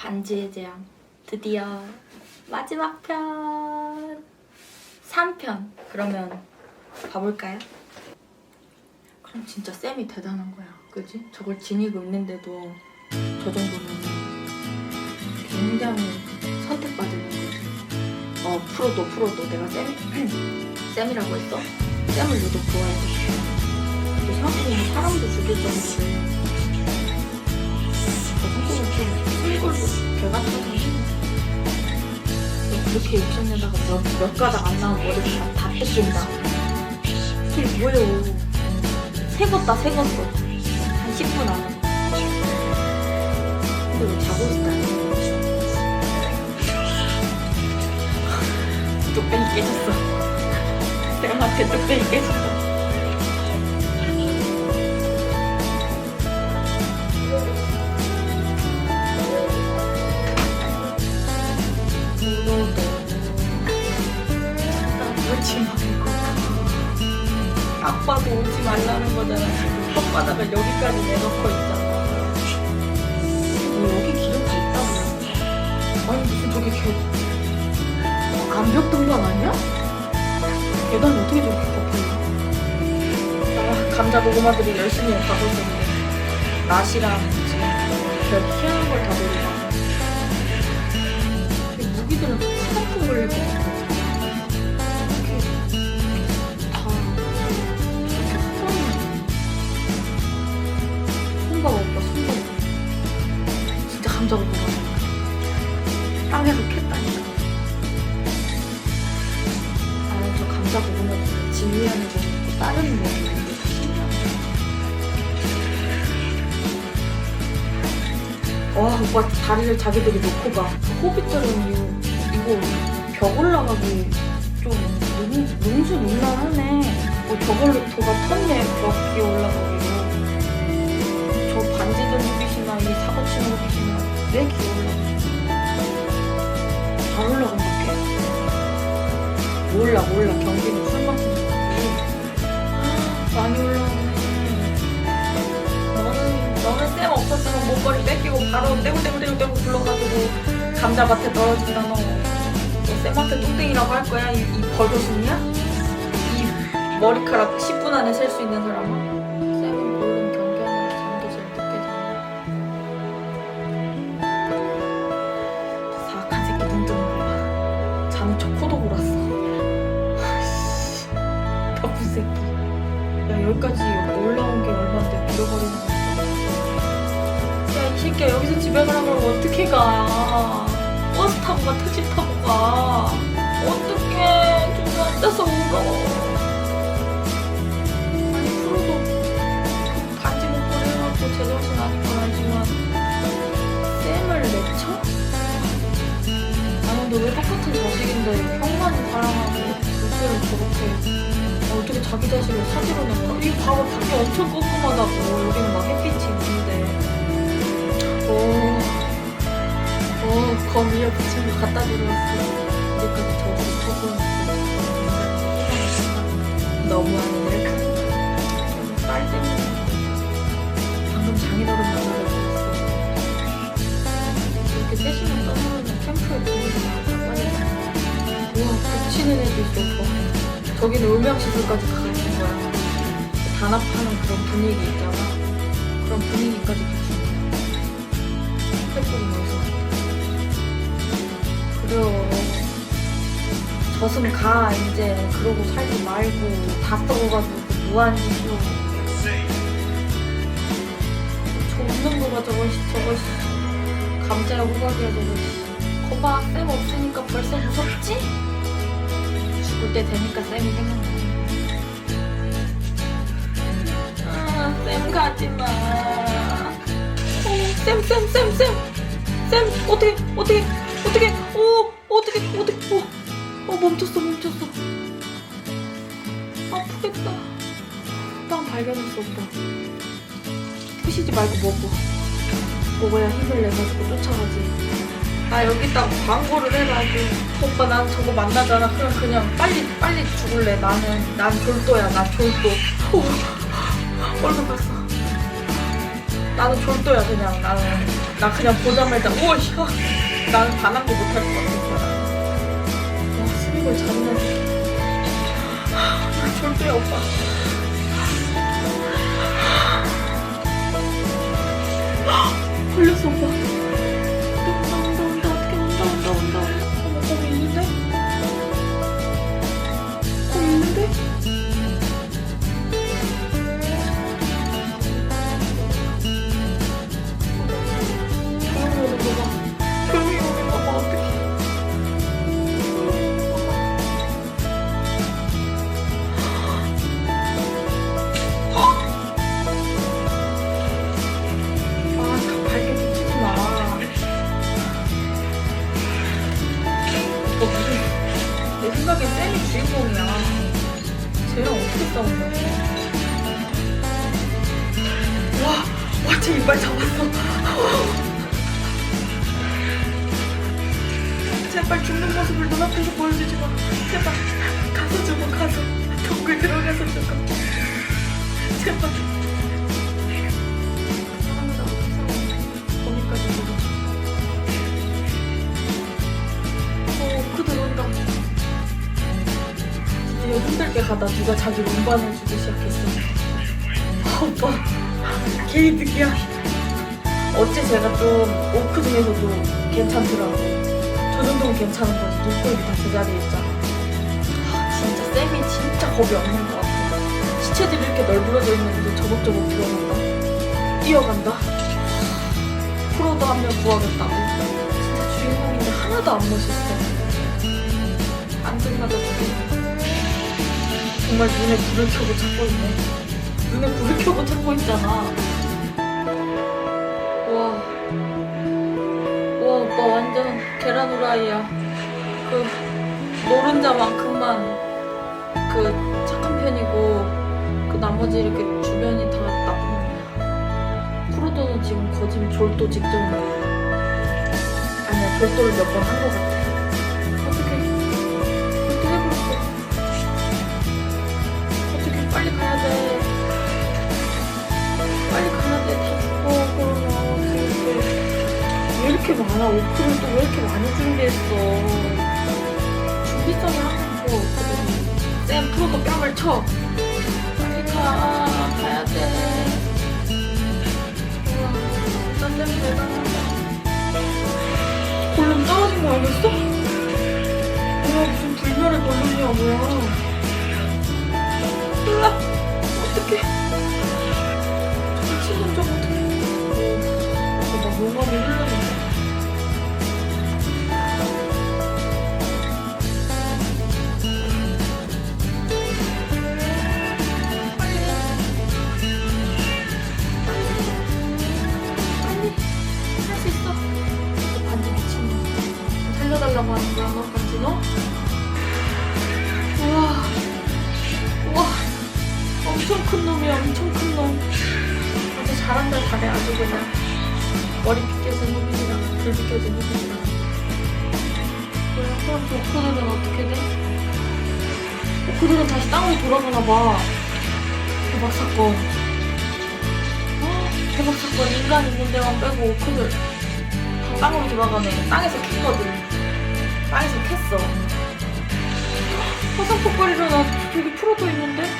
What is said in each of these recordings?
반지의 제왕 드디어 마지막 편. 3편. 그러면 봐볼까요? 그럼 진짜 쌤이 대단한 거야. 그지? 저걸 지니고 있는데도 저 정도면 굉장히 선택받은 거지 어 프로도 프로도. 내가 쌤이 쌤이라고 했어? 쌤을 유독 좋아해서. 근데 생각해보면 사람도 죽일 정도로. 좀술 골도 개같아서 그렇게 욕심내다가 몇, 몇 가닥 안 나온 머리를 다, 다 뜯긴다. 이게 뭐예요? 새겼다 새겼어. 한 10분 안에. 근데 왜 자고 있다 뚝배기 깨졌어. 쌤한테 뚝배기 깨졌어 오지 말고. 아빠도 오지 말라는 거잖아 지금 혓바닥을 여기까지 내놓고 있잖아. 뭐 여기 기름 다 있다고 아니 무슨 저기 개 암벽 등반 아니야? 계단이 어떻게 저렇게 꺾여? 아 감자 고구마들이 열심히 가고 있었는데. 낫이랑 지금 별 희한한 걸다 노리고 이 무기들은 걸릴 것 감자가 뭐라 땅에서 캤다니까. 아, 저 감자 먹으면 진리하는 거 있고 다른 신기하네. 와 오빠 다리를 자기들이 놓고 가. 호빗들은 이거, 벽 올라가기 좀 능, 능수능란하네. 뭐 저걸로 도가 텄네 벽 위에 올라 몰라 몰라 경기는 술 마시는 거지. 많이 올라오네. 너는 너는 쌤 없었으면 목걸이 뺏기고 바로 떼굴떼굴떼굴 불러가지고 감자밭에 떨어진다 너. 너 쌤한테 뚱땡이라고 할 거야 이, 이 버릇이냐? 이 머리카락 10분 안에 셀 수 있는 사람아? 야 여기까지 올라온 게 얼마인데 밀어버리는 거야. 야, 이 새끼야, 여기서 집에 가라고 하면 어떻게 가? 버스 타고 가, 택시 타고 가. 어떡해. 좀 앉아서 울어. 그 제정신 아닌 건 알지만, 쌤을 내쳐? 아니, 근데 왜 똑같은 자식인데 형만이 사랑하고, 둘째를 저렇게. 어떻게 자기 자식을 사지로 낸다? 이 봐봐, 밖에 엄청 꼼꼼하다고. 여기는 막 햇빛이 있는데. 오, 오, 검 위에 붙인 거 갖다 드렸어. 이제까지 저주를 쳐보였어. 너무하 울명시설까지 가 있는 거야. 단합하는 그런 분위기 있잖아. 그런 분위기까지 비춘 거야. 태풍에서 그래요 젖으면 가 이제 그러고 살지 말고 다 썩어가지고 저 웃는 거가 저거 씨. 감자야 호박이야 씨. 거봐 쌤 없으니까 벌써 무섭지? 죽을 때 되니까 쌤이 생각나 가지마 쌤, 쌤, 쌤, 쌤, 쌤, 어떻게, 어떻게, 어떻게, 오, 어떻게, 어떻게, 오, 어, 멈췄어, 멈췄어. 아프겠다. 빵 발견했어, 오빠. 푸시지 말고 먹어. 먹어야 힘을 내가지고 쫓아가지. 아, 여기다 광고를 해가지고. 오빠, 난 저거 만나잖아. 그럼 그냥 빨리, 빨리 죽을래. 나는, 난 졸도야, 나 졸도. 오, 얼굴 봤어. 나는 졸도야 그냥. 나는 나 그냥 보자마자 우와 씨 나는 반항도 못할 것 같은 거야 와 스미골 잔인하게 나 졸도야 오빠. 걸렸어 오빠. 온다 온다 온다 어떻게 온다 온다 온다. 어머 거기 있는데? 무슨, 내 생각엔 쌤이 주인공이야. 쟤랑 어떻게 싸우냐고. 와, 와, 쟤 이빨 잡았어. 제발 죽는 모습을 눈앞에서 보여주지 마. 제발 가서 죽어 가서 동굴 들어가서 죽어. 제발. 가다 누가 자기 운반해주기 시작했어. 아, 오빠 개이득이야. 어째 제가 좀 오크 중에서도 괜찮더라고. 저 정도면 괜찮은 거지. 눈곱이 다 제자리에 있잖아. 아, 진짜 쌤이 진짜 겁이 없는 것 같아. 시체들이 이렇게 널브러져 있는데 저벅저벅 들어간다. 뛰어간다. 프로도 한 명 구하겠다고. 진짜 주인공인데 하나도 안 멋있어. 정말 눈에 불을 켜고 찾고 있네. 눈에 불을 켜고 찾고 있잖아. 와. 와 오빠 완전 계란 후라이야 그 노른자만큼만 그 착한 편이고 그 나머지 이렇게 주변이 다 나쁜 놈이야 프로도는 지금 거짓 졸도 직전이야 아니야 졸도를 몇 번 한 것 같아 빨리 빨리 가야 돼다 죽어 그러면 왜 이렇게 많아? 오프를 또 왜 이렇게 많이 준비했어? 준비 전에 하는 거 없거든. 쌤 프로도 뺨을 쳐. 빨리 가. 가야 돼. 대단하다. 골룸 떨어진 거 아니었어? 뭐야, 무슨 불멸의 골룸이야, 뭐야. 몰라. 어 잘한다, 잘해, 아주 그냥. 머리 빗겨진 놈이랑 불 빗겨진 놈이랑. 뭐야, 그럼 저 오크들은 어떻게 돼? 오크들은 다시 땅으로 돌아가나 봐. 대박 사건. 대박 사건 인간 있는 데만 빼고 오크를 다 땅으로 돌아가네 땅에서 캤거든 땅에서 캤어 화산 폭발이라 나 저기 프로도 있는데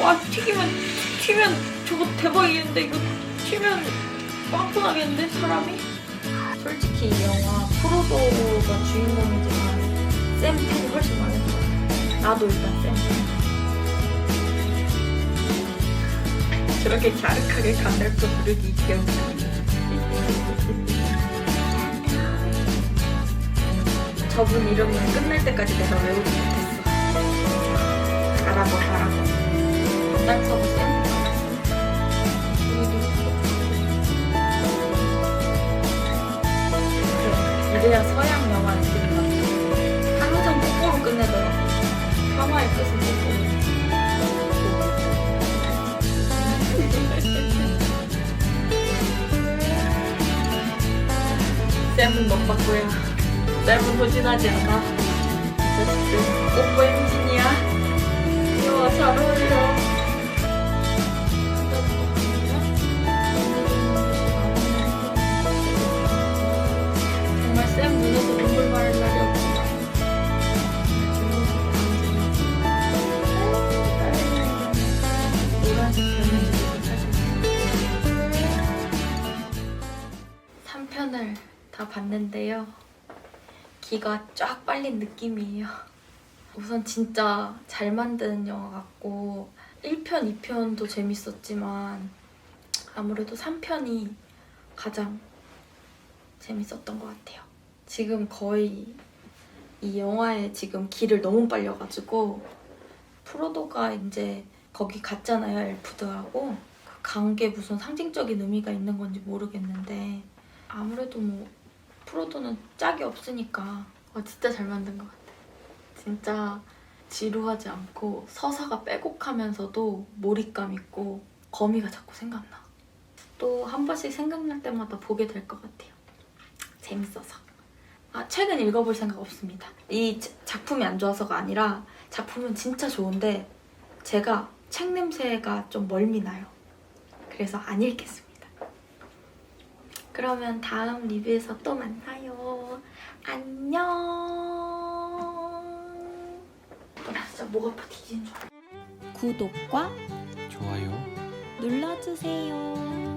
와 튀기면 튀면 저거 대박이겠는데 이거 튀면 빵꾸 나겠는데 사람이 솔직히 이 영화 프로도가 주인공이지만 샘 팬이 훨씬 많을 거야 나도 일단 샘 팬. 저렇게 갸륵하게 간달프 부르기 귀엽네. 저분 이름은 끝날 때까지 내가 외우지 못했어. 알아봐, 알아봐. 간달프 쌤은 못 바꾸야. 쌤은 소진하지 않아. 뽀뽀 행진이야. 귀여워, 잘 어울려. 다 봤는데요. 기가 쫙 빨린 느낌이에요. 우선 진짜 잘 만든 영화 같고 1편, 2편도 재밌었지만 아무래도 3편이 가장 재밌었던 것 같아요. 지금 거의 이 영화에 지금 기를 너무 빨려가지고 프로도가 이제 거기 갔잖아요 엘프들하고 그 간 게 무슨 상징적인 의미가 있는 건지 모르겠는데 아무래도 뭐 프로도는 짝이 없으니까 와 진짜 잘 만든 것 같아. 진짜 지루하지 않고 서사가 빼곡하면서도 몰입감 있고 거미가 자꾸 생각나. 또 한 번씩 생각날 때마다 보게 될 것 같아요. 재밌어서. 아, 책은 읽어볼 생각 없습니다. 이 자- 작품이 안 좋아서가 아니라 작품은 진짜 좋은데 제가 책 냄새가 좀 멀미 나요. 그래서 안 읽겠습니다. 그러면 다음 리뷰에서 또 만나요. 안녕. 나 진짜 목 아파 뒤지는 줄. 구독과 좋아요. 눌러주세요.